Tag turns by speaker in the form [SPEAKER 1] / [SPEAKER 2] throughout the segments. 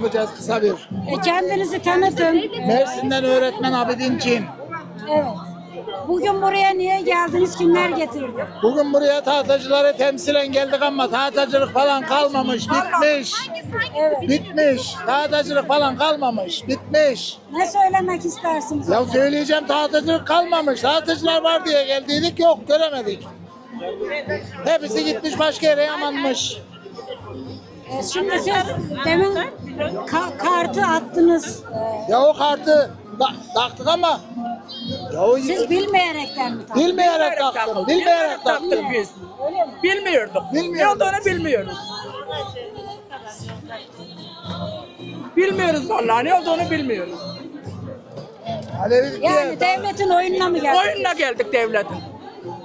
[SPEAKER 1] yapacağız kısa bir.
[SPEAKER 2] E, kendinizi tanıtın.
[SPEAKER 1] Mersin'den öğretmen Abidin Çin.
[SPEAKER 2] Evet. Bugün buraya niye geldiniz? Kimler getirdi?
[SPEAKER 1] Bugün buraya tahtacıları temsilen geldik ama tahtacılık falan kalmamış, bitmiş.
[SPEAKER 2] Evet.
[SPEAKER 1] Bitmiş. Tahtacılık falan kalmamış, bitmiş.
[SPEAKER 2] Ne söylemek istersiniz?
[SPEAKER 1] Ya söyleyeceğim tahtacılık kalmamış. Tahtacılar var diye geldiydik yok göremedik. Hepsi gitmiş başka yere yamanmış.
[SPEAKER 2] E, şimdi siz demin ka- kartı attınız. E,
[SPEAKER 1] Ya o kartı da- taktık ama ya o
[SPEAKER 2] siz bilmeyerekten mi taktınız?
[SPEAKER 1] bilmeyerek taktım, bilmeyerek taktım.
[SPEAKER 3] taktık biz. Bilmiyorduk.
[SPEAKER 1] Bilmiyorduk.
[SPEAKER 3] Ne olduğunu bilmiyoruz. Bilmiyoruz vallahi ne olduğunu bilmiyoruz.
[SPEAKER 1] Alevi
[SPEAKER 2] Yani devletin oyununa mı geldiniz?
[SPEAKER 3] Oyununa geldik devletin.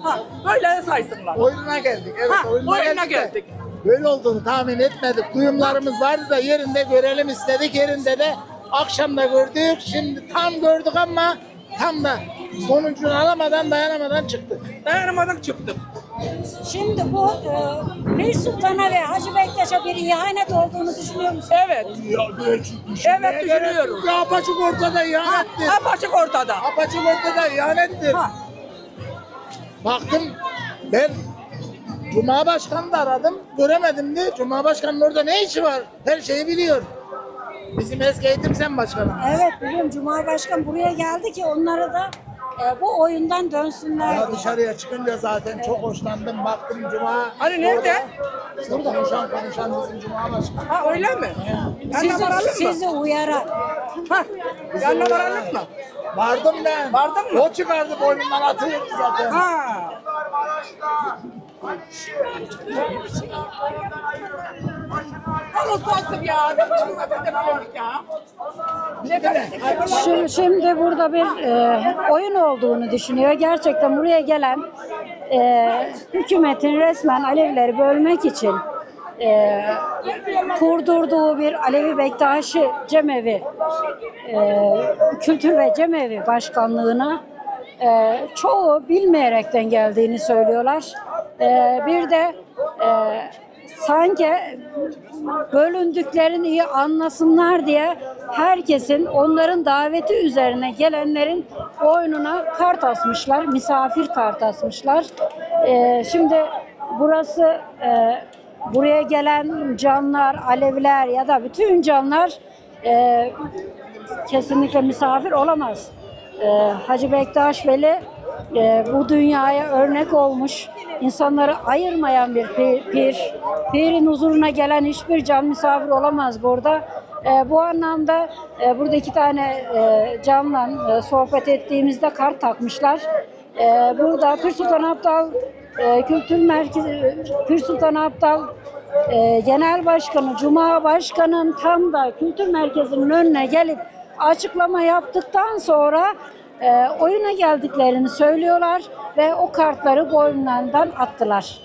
[SPEAKER 3] Ha, böyle saysınlar.
[SPEAKER 1] Oyununa geldik. Evet,
[SPEAKER 3] Ha,
[SPEAKER 1] oyununa,
[SPEAKER 3] oyununa
[SPEAKER 1] geldik. de
[SPEAKER 3] geldik.
[SPEAKER 1] Böyle olduğunu tahmin etmedik. Duyumlarımız vardı da yerinde görelim istedik. Yerinde de akşam da gördük. Şimdi tam gördük ama tam da sonucunu alamadan dayanamadan çıktık.
[SPEAKER 3] Dayanamadık çıktık.
[SPEAKER 2] Şimdi bu e, Pir Sultan'a ve Hacı Bektaş'a bir ihanet olduğunu düşünüyor musunuz?
[SPEAKER 3] Evet.
[SPEAKER 1] Ya böyle
[SPEAKER 3] Evet, düşünüyoruz.
[SPEAKER 1] Ya apaçık ortada
[SPEAKER 3] Ha,
[SPEAKER 1] ihanettir.
[SPEAKER 3] apaçık ortada.
[SPEAKER 1] Apaçık ortada ihanettir.
[SPEAKER 3] Ha.
[SPEAKER 1] Baktım ben Cuma Başkanı da aradım. Göremedim de Cuma Başkanı'nın orada ne işi var? Her şeyi biliyor. Bizim eski eğitim sen başkanı.
[SPEAKER 2] Evet biliyorum Cumhurbaşkanı buraya geldi ki onları da e, bu oyundan dönsünler
[SPEAKER 1] Ya
[SPEAKER 2] diye.
[SPEAKER 1] dışarıya çıkınca zaten çok hoşlandım. Baktım Cuma.
[SPEAKER 3] Hani nerede?
[SPEAKER 1] Burada konuşan konuşan bizim Cuma Başkanı.
[SPEAKER 3] Ha öyle mi? Yanına
[SPEAKER 2] Sizi,
[SPEAKER 3] varalım mı?
[SPEAKER 2] sizi uyaran.
[SPEAKER 3] Ha, yanına varalım mı?
[SPEAKER 1] Vardım ben.
[SPEAKER 3] Vardın mı?
[SPEAKER 1] O çıkardı boynundan atıyordu zaten.
[SPEAKER 3] Ha.
[SPEAKER 2] Şimdi burada bir e, oyun olduğunu düşünüyor. Gerçekten buraya gelen e, hükümetin resmen Alevileri bölmek için e, kurdurduğu bir Alevi Bektaşi Cemevi e, Kültür ve Cemevi Başkanlığına e, çoğu bilmeyerekten geldiğini söylüyorlar. E, bir de e, sanki bölündüklerini iyi anlasınlar diye herkesin onların daveti üzerine gelenlerin oyununa kart asmışlar, misafir kart asmışlar. Ee, şimdi burası e, buraya gelen canlar, Aleviler ya da bütün canlar e, kesinlikle misafir olamaz. Ee, Hacı Bektaş Veli e, bu dünyaya örnek olmuş, insanları ayırmayan bir pi- pir. Pirin huzuruna gelen hiçbir can misafir olamaz burada. E, bu anlamda e, burada iki tane e, canla e, sohbet ettiğimizde kart takmışlar. E, burada Pir Sultan Abdal e, Kültür Merkezi, Pir Sultan Abdal e, Genel Başkanı, Cuma Başkanı'nın tam da kültür merkezinin önüne gelip açıklama yaptıktan sonra e, oyuna geldiklerini söylüyorlar ve o kartları boynundan attılar.